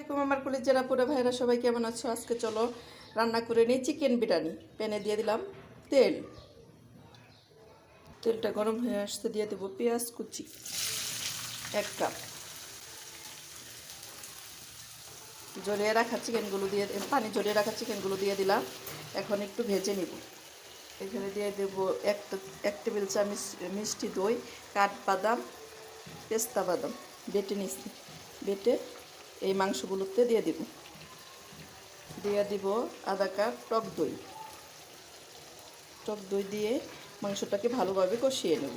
আসসালামাইকুম আমার কলেজেরা পুরো ভাইরা সবাই কেমন আছো? আজকে চলো রান্না করে নিই চিকেন বিরিয়ানি। প্যানে দিয়ে দিলাম তেল। তেলটা গরম হয়ে আসতে দিয়ে দেবো পেঁয়াজ কুচি। এক কাপ। জড়িয়ে রাখা চিকেনগুলো দিয়ে পানি জড়িয়ে রাখা চিকেনগুলো দিয়ে দিলাম। এখন একটু ভেজে নিব। এখানে দিয়ে দেবো একটা, এক টেবিল চামচ মিষ্টি দই কাঠবাদাম পেস্তা বাদাম। বেটে নিচ্ছি বেটে এই মাংসগুলোতে দিয়ে দিব। দিয়ে দিব আধা কাপ টক দই। টক দই দিয়ে মাংসটাকে ভালোভাবে কষিয়ে নেব।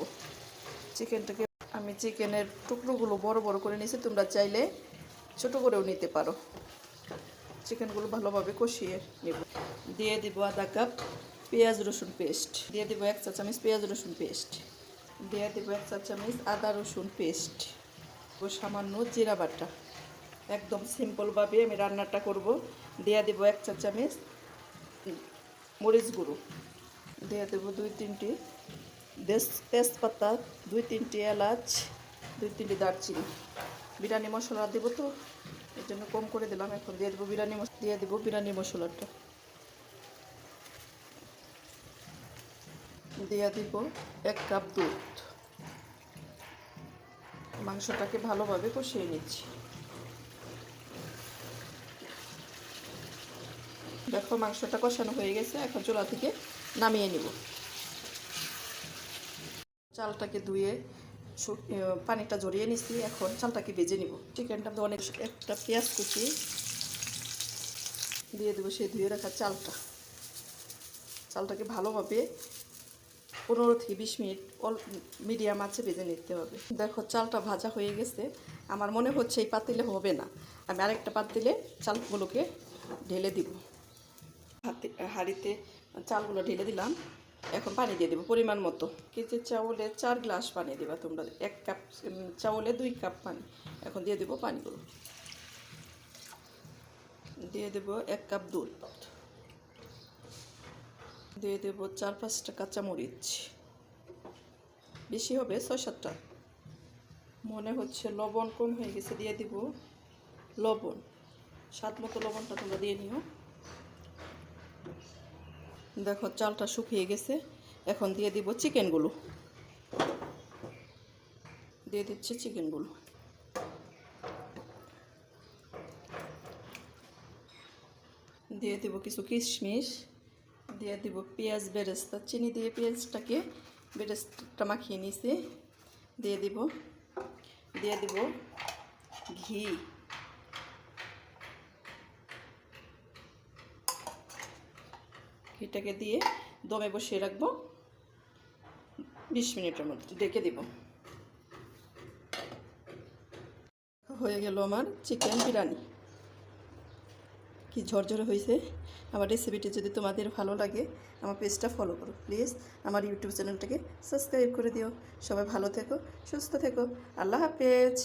চিকেনটাকে আমি চিকেনের টুকরোগুলো বড় বড় করে নিয়েছি, তোমরা চাইলে ছোট করেও নিতে পারো। চিকেনগুলো ভালোভাবে কষিয়ে নেব। দিয়ে দিব আধা কাপ পেঁয়াজ রসুন পেস্ট। দিয়ে দিব এক চা চামচ পেঁয়াজ রসুন পেস্ট। দিয়ে দিব এক চা চামচ আদা রসুন পেস্ট। সামান্য জিরা বাটা। একদম সিম্পলভাবে আমি রান্নাটা করব। দিয়ে দেব এক চা চামচ মরিচ গুঁড়ো। দিয়ে দেবো দুই তিনটি তেজপাতা, দুই তিনটি এলাচ, দুই তিনটি দারচিনি। বিরিয়ানি মশলা দেবো তো, এর জন্য কম করে দিলাম এখন। দিয়ে দেবো বিরিয়ানি মশলা দিয়ে দেবো বিরিয়ানি মশলাটা। দিয়ে দিব এক কাপ দুধ। মাংসটাকে ভালোভাবে কষিয়ে নিচ্ছি। দেখো, মাংসটা কষানো হয়ে গেছে, এখন চুলা থেকে নামিয়ে নিব। চালটাকে ধুয়ে পানিটা জড়িয়ে নিচ্ছি এখন চালটাকে ভেজে নিব। চিকেনটা অনেক একটা পেঁয়াজ কুচি দিয়ে দেবো, সেই ধুয়ে রাখা চালটা। চালটাকে ভালোভাবে পনেরো থেকে বিশ মিনিট অল, মিডিয়াম আছে, ভেজে নিতে হবে। দেখো, চালটা ভাজা হয়ে গেছে। আমার মনে হচ্ছে এই পাতিলে হবে না। আমি আরেকটা পাতিলে চালগুলোকে ঢেলে দিব। হাঁড়িতে চালগুলো ঢেলে দিলাম। এখন পানি দিয়ে দেবো পরিমাণ মতো। কেজি চাউলে চার গ্লাস পানি দেবা তোমরা। এক কাপ চাউলে দুই কাপ পানি। এখন দিয়ে দেবো পানিগুলো। দিয়ে দেবো এক কাপ দুধ দিয়ে দেবো চার পাঁচটা কাঁচামরিচ। বেশি হবে ছয় সাতটা। মনে হচ্ছে লবণ কম হয়ে গেছে, দিয়ে দিব লবণ। স্বাদ মতো লবণটা তোমরা দিয়ে নিও। দেখো, চালটা শুকিয়ে গেছে। এখন দিয়ে দিব চিকেনগুলো। দিয়ে দিচ্ছি চিকেনগুলো। দিয়ে দিব কিছু কিশমিশ, দিয়ে দিব পেঁয়াজ বেরেস্তা। চিনি দিয়ে পেঁয়াজটাকে বেরেস্তা মাখিয়ে নিয়েছি দিয়ে দিব দিয়ে দিব ঘি। ঘিটাকে দিয়ে দমে বসিয়ে রাখব। বিশ মিনিটের মধ্যে ডেকে দিব। হয়ে গেল আমার চিকেন বিরিয়ানি। কি ঝরঝরে হয়েছে। আমার রেসিপিটি যদি তোমাদের ভালো লাগে, আমার পেজটা ফলো করো প্লিজ আমার ইউটিউব চ্যানেলটাকে সাবস্ক্রাইব করে দিও। সবাই ভালো থেকো, সুস্থ থেকো। আল্লাহ হাফেজ।